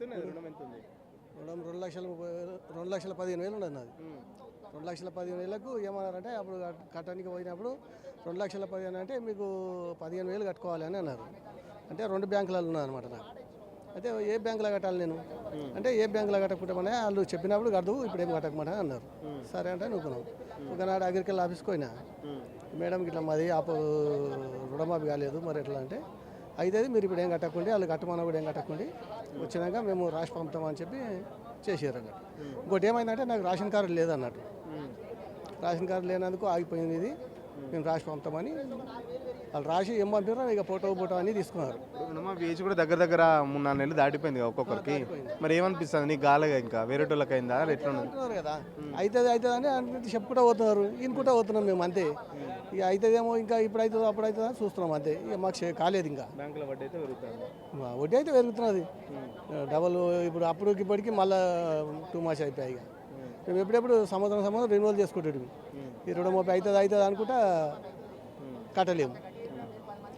ఉన్నది రుణం ఎంత ఉంది రుణం రెండు లక్షల ముప్పై వేలు రెండు లక్షల పదిహేను వేలు ఉన్నది నాది. రెండు లక్షల పదిహేను వేలకు ఏమన్నారంటే అప్పుడు కట్- కట్టడానికి పోయినప్పుడు రెండు లక్షల పదిహేను అంటే మీకు పదిహేను వేలు కట్టుకోవాలి అని అన్నారు. అంటే రెండు బ్యాంకులలో ఉన్నాయి అనమాట నాకు. అయితే ఏ బ్యాంకులో కట్టాలి నేను? అంటే ఏ బ్యాంకులో కట్టకుంటామని వాళ్ళు చెప్పినప్పుడు కడదు ఇప్పుడు ఏం కట్టకమని అన్నారు. సరే అంటే నువ్వుకున్నాం ఒకనాడు అగ్రికల్చర్ ఆఫీస్కి పోయినా. మేడం ఇట్లా మాది ఆపు రుణమాఫీ కాలేదు మరి ఎట్లా అంటే అయితే మీరు ఇప్పుడు ఏం కట్టకండి వాళ్ళు కట్టమన్నా కూడా ఏం కట్టకండి. వచ్చినాక మేము రాసి పంపుతామని చెప్పి చేసారు అన్నట్టు. ఇంకోటి ఏమైందంటే నాకు రేషన్ కార్డు లేదన్నట్టు. రేషన్ కార్డు లేనందుకు ఆగిపోయింది ఇది. మేము రాసి పంపుతామని వాళ్ళు రాసి ఏం పంపారో ఇక ఫోటో ఫోటో అని తీసుకున్నారు. ఏజ్ కూడా దగ్గర దగ్గర మూడు నాలుగు నెలలు దాటిపోయింది ఒక్కొక్కరికి. మరి ఏమనిపిస్తుంది? నీకు గాలగా ఇంకా? వేరే వాళ్ళకి అయిందా? ఎట్లా అంటున్నారు కదా. అవుతుంది అవుతుంది అని అంటే చెప్పుకుంటూ పోతున్నారు. ఇనుకుంటూ పోతున్నాం మేము అంతే. ఇక అవుతుందేమో ఇంకా ఇప్పుడు అవుతుందో అప్పుడు అవుతుందో అని చూస్తున్నాం అంతే. ఇక మాకు కాలేదు ఇంకా. బ్యాంకుల వడ్డీ అయితే పెరుగుతుంది. వడ్డీ అయితే పెరుగుతున్నది. డబల్ ఇప్పుడు అప్పుడు ఇప్పటికి మళ్ళీ టూ మచ్ అయిపోయాయి ఇక. మేము. ఎప్పుడెప్పుడు సంవత్సరం సంవత్సరం రెన్యువల్ చేసుకుంటాడు ఈ రుణమాఫీ అవుతుంది అవుతుంది అనుకుంటా కట్టలేము.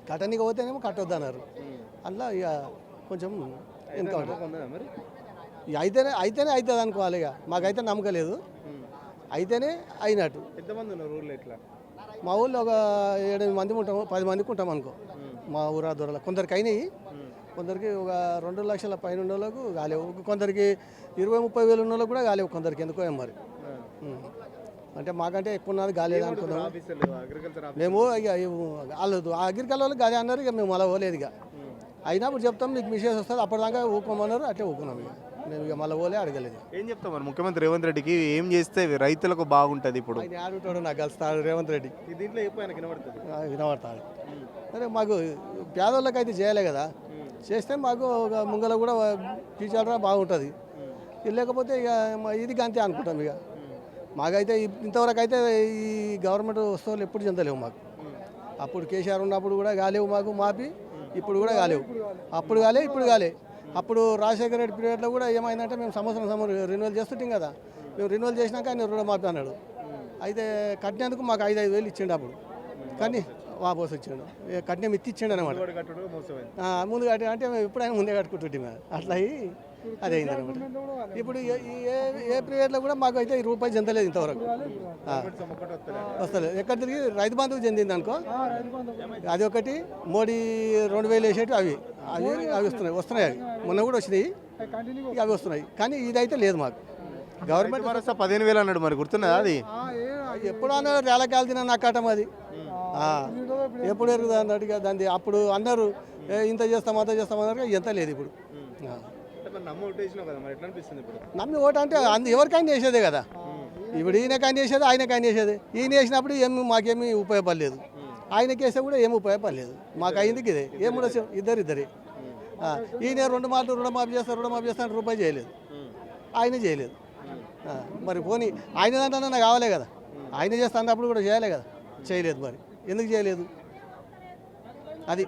కట్టనీకి పోతేనేమో కట్టొద్దు అన్నారు అందులో ఇక కొంచెం ఇక అయితేనే అయితేనే అవుతుంది అనుకోవాలి ఇక. మాకైతే నమ్మకం లేదు. అయితేనే అయినట్టు. ఎంతమంది ఉన్నారు ఊర్లో ఇట్లా? మా ఊళ్ళో ఒక ఏడెనిమిది మంది ఉంటాము పది మందికి ఉంటాం అనుకో. మా ఊరా దూరాల కొందరికి అయినాయి. కొందరికి ఒక రెండు లక్షల పైన ఉన్న వాళ్ళకు కాలేవు కొందరికి ఇరవై ముప్పై వేలు ఉన్న వాళ్ళకు కూడా కాలేవు కొందరికి ఎందుకో మరి. అంటే మాకంటే ఎక్కువ ఉన్నది కాలేదు అనుకున్నాం. మేము ఇక వాళ్ళు అగ్రికల్చర్ వాళ్ళకి గాలి అన్నారు ఇక మేము అలా పోలేదు ఇక. అయినప్పుడు చెప్తాం మీకు మిషన్స్ వస్తుంది అప్పటిదాకా ఊకోమన్నారు అట్లే ఊకున్నాం ఇక. మేము ఇక మళ్ళీ పోలే అడగలేదు ఏం చెప్తాం మరి ముఖ్యమంత్రి రేవంత్ రెడ్డికి? ఏం చేస్తే రైతులకు బాగుంటుంది ఇప్పుడు? ఆయన ఆడుతాడు నాకు కలుస్తాడు రేవంత్ రెడ్డి. దీంట్లో ఎక్కువ వినబడతాడు. అరే మాకు పేదోళ్ళకి అయితే చేయలే కదా. చేస్తే మాకు ఒక ముంగల కూడా ఫ్యూచర్ బాగుంటుంది. లేకపోతే ఇక ఇది అంతే అనుకుంటాం ఇక. మాకైతే ఇంతవరకు అయితే ఈ గవర్నమెంట్ వస్తువులు ఎప్పుడు చెందలేవు మాకు. అప్పుడు కేసీఆర్ ఉన్నప్పుడు కూడా కాలేవు మాకు మాపి ఇప్పుడు కూడా కాలేవు. అప్పుడు కాలే ఇప్పుడు కాలే. అప్పుడు రాజశేఖర రెడ్డి పీరియడ్లో కూడా ఏమైందంటే మేము సంవత్సరం సంవత్సరం రెన్యువల్ చేస్తుంటాం కదా. మేము రెన్యువల్ చేసినాక ఆయన రుణమాఫీ అన్నాడు. అయితే కట్టినందుకు మాకు ఐదు ఐదు వేలు ఇచ్చిండు అప్పుడు. కానీ వాపస్ ఇచ్చిండు ఏ కట్నం ఎత్తి ఇచ్చిండు అనమాట ముందు కట్టి అంటే ఎప్పుడైనా ముందే కట్టుకుంటుంటే మేము. అట్లా అయ్యి అదే అయింది అనమాట ఇప్పుడు ఏ- ఈ ఏ ఏ పీరియడ్లో కూడా మాకు అయితే ఈ రూపాయి చెందలేదు ఇంతవరకు. వస్తలేదు. ఎక్కడ తిరిగి? రైతు బంధువు చెందింది అనుకో. అది ఒకటి మోడీ రెండు వేలు వేసేటి అవి. అవి అవి వస్తున్నాయి వస్తున్నాయి అవి. మొన్న కూడా వచ్చినాయి. అవి వస్తున్నాయి. కానీ ఇదైతే లేదు మాకు. గవర్నమెంట్ భరోసా పదిహేను వేలు అన్నాడు మరి గుర్తున్నదా అది? ఎప్పుడు అన్నారు రేలకాయలు తిన నక్కటం అది ఎప్పుడు ఎరుగుతుంది అన్నట్టుగా దాన్ని అప్పుడు అన్నారు "ఏ, ఇంత చేస్తాం అంత చేస్తాం అన్నారు ఎంత లేదు ఇప్పుడు. నమ్మ ఓటు అంటే అందు ఎవరికైనా చేసేదే కదా. ఇప్పుడు ఈయనకైనా చేసేది ఆయనకైనా చేసేది. ఈయన వేసినప్పుడు ఏమి మాకేమీ ఉపయోగపడలేదు. ఆయనకి వేస్తే కూడా ఏమి ఉపయోగపడలేదు. మాకు అయింది ఇదే ఏం కూడా చెప్- ఇద్దరు ఇద్దరే. ఈయన రెండు మాటలు రుణమాఫీ చేస్తారు రుణమాఫీ చేస్తాను రూపాయి చేయలేదు. ఆయన చేయలేదు. మరి పోనీ ఆయన దాంట్లో నాకు కావాలే కదా. ఆయన చేస్తా అన్నప్పుడు కూడా చేయాలి కదా. చేయలేదు మరి. ఎందుకు చేయలేదు? అది.